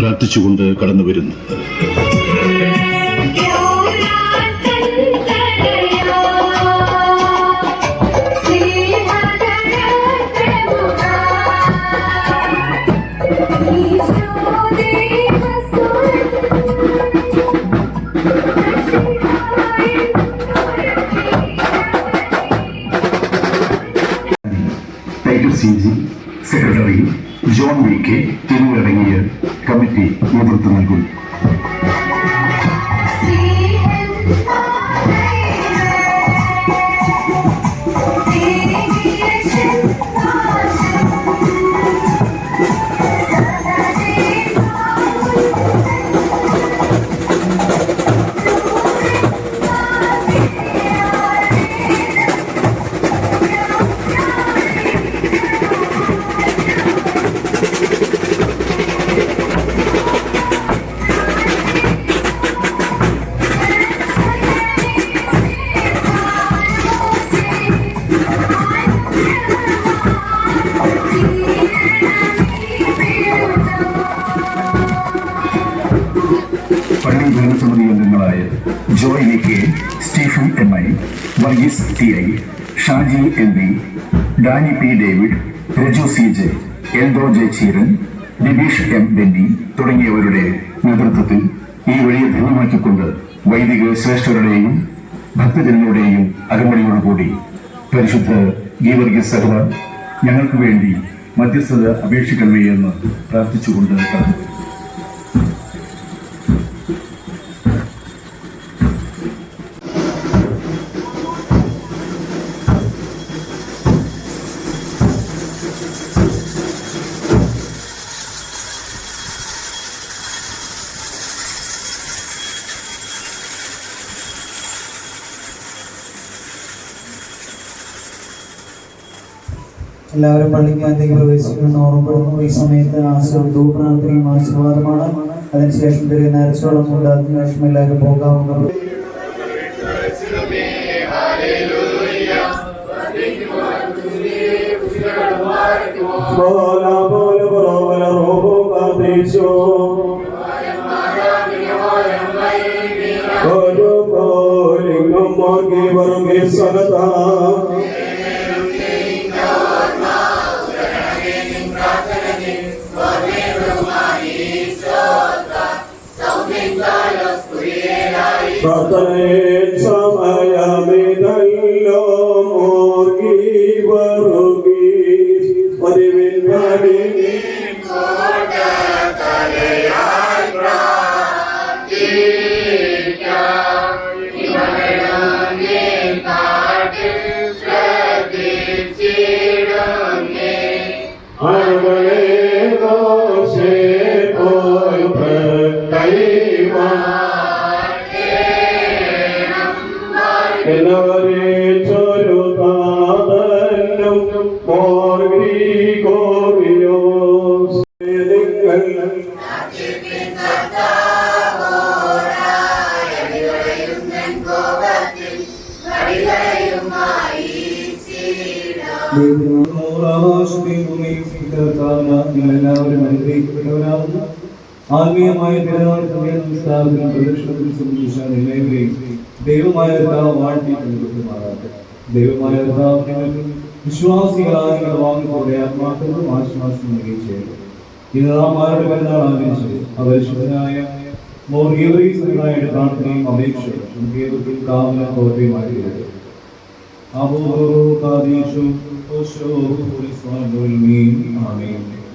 പ്രാർത്ഥിച്ചുകൊണ്ട് കടന്നു വരുന്നു. സെക്രട്ടറി ജോൺ വി കെ എന്നിവരടങ്ങിയ കമ്മിറ്റി നേതൃത്വം നൽകും പള്ളി ഭരണസമിതി അംഗങ്ങളായ Joy V K Stephen M I Varghese T I Shaji M V Danny P David Raju C J Eldho J Cheeran Nibeesh M Benny തുടങ്ങിയവരുടെ നേതൃത്വത്തിൽ ഈ വഴിയെ ധന്യമാക്കിക്കൊണ്ട് വൈദിക ശ്രേഷ്ഠരുടെയും ഭക്തജനങ്ങളുടെയും അകമ്പടിയോടുകൂടി പരിശുദ്ധ ഗീവർഗീസ് സഭ ഞങ്ങൾക്ക് വേണ്ടി മധ്യസ്ഥത അപേക്ഷിക്കണമേ എന്ന് പ്രാർത്ഥിച്ചുകൊണ്ട് കടന്നു. എല്ലാവരും പള്ളിക്കകത്തേക്ക് പ്രവേശിക്കുമെന്ന് ഓർമ്മപ്പെടുന്നു. ഈ സമയത്ത് ആശ്രമ പ്രാർത്ഥനയും ആശീർവാദമാണ്. അതിനുശേഷം തിരികെ നേർച്ചോളം കൊണ്ട് അതിനുശേഷം എല്ലാവരും പോകാവുന്നത് cardicho. Kodo kolingam morgi varungi Pratanit എല്ലാവരും അനുഗ്രഹിക്കപ്പെട്ടവരാകുന്നു ആത്മീയമായ പെരുന്നാൾ സ്ഥാപനം പ്രദക്ഷിണത്തിൽ സംബന്ധിച്ചാണ് എല്ലാവരെയും ദൈവമായ വാഴ്ത്തി കൊടുക്കുമാറാട്ടെ ദൈവമായ നിങ്ങൾക്ക് വിശ്വാസികളായ നിങ്ങളുടെ വാങ്ങിക്കൂടെ ആത്മാക്കളും ആശ്വാസം നൽകുകയും ചെയ്യട്ടെ. ഇന്ന് നാം ആരുടെ പെരുന്നാൾ ആചരിച്ചത് അപരിശുദ്ധനായ മോർഗീവറീസനായുടെ പ്രാർത്ഥനയും അപേക്ഷയും കാവല أبهر قريش أشهر فرصان المين آمين